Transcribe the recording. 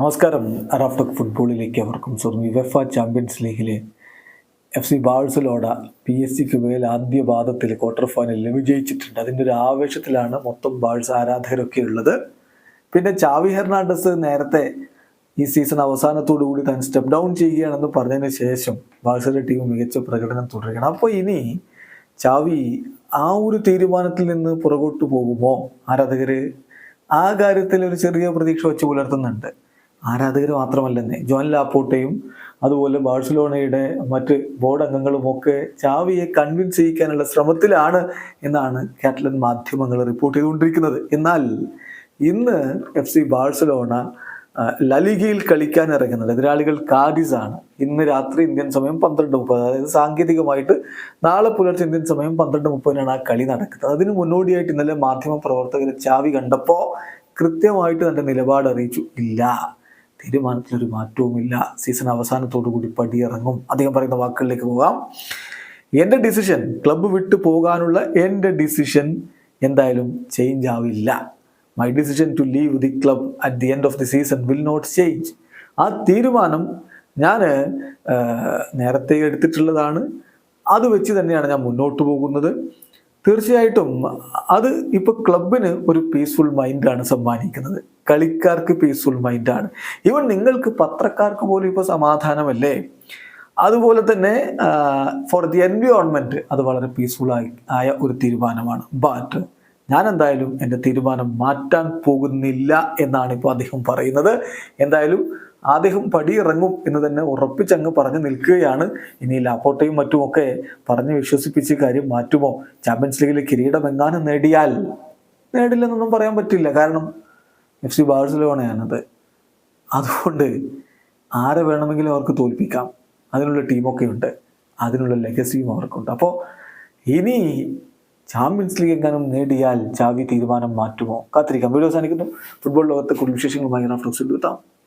നമസ്കാരം. അറാഫ്ടക് ഫുട്ബോളിലേക്ക് അവർക്കും സ്വർണ യുവഫ ചാമ്പ്യൻസ് ലീഗിലെ F C Barcelona P S സിക്ക് മേൽ ആദ്യ പാദത്തിൽ ക്വാർട്ടർ ഫൈനലിൽ വിജയിച്ചിട്ടുണ്ട്. അതിന്റെ ഒരു ആവേശത്തിലാണ് മൊത്തം ബാഴ്സ് ആരാധകരൊക്കെ ഉള്ളത്. പിന്നെ ചാവി ഹെർണാണ്ടസ് നേരത്തെ ഈ സീസൺ അവസാനത്തോടു കൂടി താൻ സ്റ്റെപ്പ് ഡൗൺ ചെയ്യുകയാണെന്ന് പറഞ്ഞതിന് ശേഷം ബാഴ്സയുടെ ടീം മികച്ച പ്രകടനം തുടരുകയാണ്. അപ്പോൾ ഇനി ചാവി ആ ഒരു തീരുമാനത്തിൽ നിന്ന് പുറകോട്ട് പോകുമോ? ആരാധകര് ആ കാര്യത്തിൽ ഒരു ചെറിയ പ്രതീക്ഷ വെച്ച് പുലർത്തുന്നുണ്ട്. ആരാധകർ മാത്രമല്ലെന്നേ. ജോൻ ലാപ്പോട്ടയും അതുപോലെ ബാഴ്സലോണയുടെ മറ്റ് ബോർഡ് അംഗങ്ങളും ഒക്കെ ചാവിയെ കൺവിൻസ് ചെയ്യിക്കാനുള്ള ശ്രമത്തിലാണ് എന്നാണ് കാറ്റലൻ മാധ്യമങ്ങൾ റിപ്പോർട്ട് ചെയ്തുകൊണ്ടിരിക്കുന്നത്. എന്നാൽ ഇന്ന് എഫ് സി ബാഴ്സലോണ ലലികയിൽ കളിക്കാൻ ഇറങ്ങുന്നത് എതിരാളികൾ കാഡിസ് ആണ് ഇന്ന് രാത്രി ഇന്ത്യൻ സമയം പന്ത്രണ്ട് മുപ്പത്. അതായത് സാങ്കേതികമായിട്ട് നാളെ പുലർച്ചെ ഇന്ത്യൻ സമയം പന്ത്രണ്ട് മുപ്പതിനാണ് ആ കളി നടക്കുന്നത്. അതിന് മുന്നോടിയായിട്ട് ഇന്നലെ മാധ്യമ പ്രവർത്തകർ ചാവി കണ്ടപ്പോൾ കൃത്യമായിട്ട് തന്റെ നിലപാട് അറിയിച്ചു. ഇല്ല. തീരുമാനത്തിലൊരു മാറ്റവുമില്ല. സീസൺ അവസാനത്തോടു കൂടി പടിയിറങ്ങും. അദ്ദേഹം പറയുന്ന വാക്കുകളിലേക്ക് പോകാം. എന്റെ ഡിസിഷൻ ക്ലബ്ബ് വിട്ടു പോകാനുള്ള എന്റെ ഡിസിഷൻ എന്തായാലും ചേഞ്ച് ആവില്ല. My decision to leave the club at the end of the season will not change ആ തീരുമാനം ഞാൻ നേരത്തെ എടുത്തിട്ടുള്ളതാണ്. അത് വെച്ച് തന്നെയാണ് ഞാൻ മുന്നോട്ട് പോകുന്നത്. തീർച്ചയായിട്ടും അത് ഇപ്പൊ ക്ലബിന് ഒരു പീസ്ഫുൾ മൈൻഡാണ് സമ്മാനിക്കുന്നത്. കളിക്കാർക്ക് പീസ്ഫുൾ മൈൻഡാണ് ഈവൻ നിങ്ങൾക്ക് പത്രക്കാർക്ക് പോലും ഇപ്പോൾ സമാധാനമല്ലേ? അതുപോലെ തന്നെ ഫോർ ദി എൻവയോൺമെന്റ് അത് വളരെ പീസ്ഫുൾ ആയി ആയ ഒരു തീരുമാനമാണ്. ബട്ട് ഞാൻ എന്തായാലും എന്റെ തീരുമാനം മാറ്റാൻ പോകുന്നില്ല എന്നാണ് ഇപ്പോൾ അദ്ദേഹം പറയുന്നത്. എന്തായാലും അദ്ദേഹം പടിയിറങ്ങും എന്ന് തന്നെ ഉറപ്പിച്ചങ്ങ് പറഞ്ഞു നിൽക്കുകയാണ്. ഇനി ലാപ്പോട്ടയും മറ്റുമൊക്കെ പറഞ്ഞ് വിശ്വസിപ്പിച്ച് കാര്യം മാറ്റുമോ? ചാമ്പ്യൻസ് ലീഗിൽ കിരീടം എങ്ങാനും നേടിയാൽ നേടില്ലെന്നൊന്നും പറയാൻ പറ്റില്ല. കാരണം എഫ് സി ബാഴ്സലോണയാണത്. അതുകൊണ്ട് ആരെ വേണമെങ്കിലും അവർക്ക് തോൽപ്പിക്കാം. അതിനുള്ള ടീമൊക്കെ ഉണ്ട് അതിനുള്ള ലെഗസിയും അവർക്കുണ്ട്. അപ്പോൾ ഇനി ചാമ്പ്യൻസ് ലീഗ് എങ്ങാനും നേടിയാൽ ചാവി തീരുമാനം മാറ്റുമോ? കാത്തിരിക്കാം. വീഡിയോ അവസാനിക്കുന്നു. ഫുട്ബോൾ ലോകത്തെ കുടുംബ വിശേഷങ്ങളുമായി റാഫ്റ്റോക്സിൽ എത്താം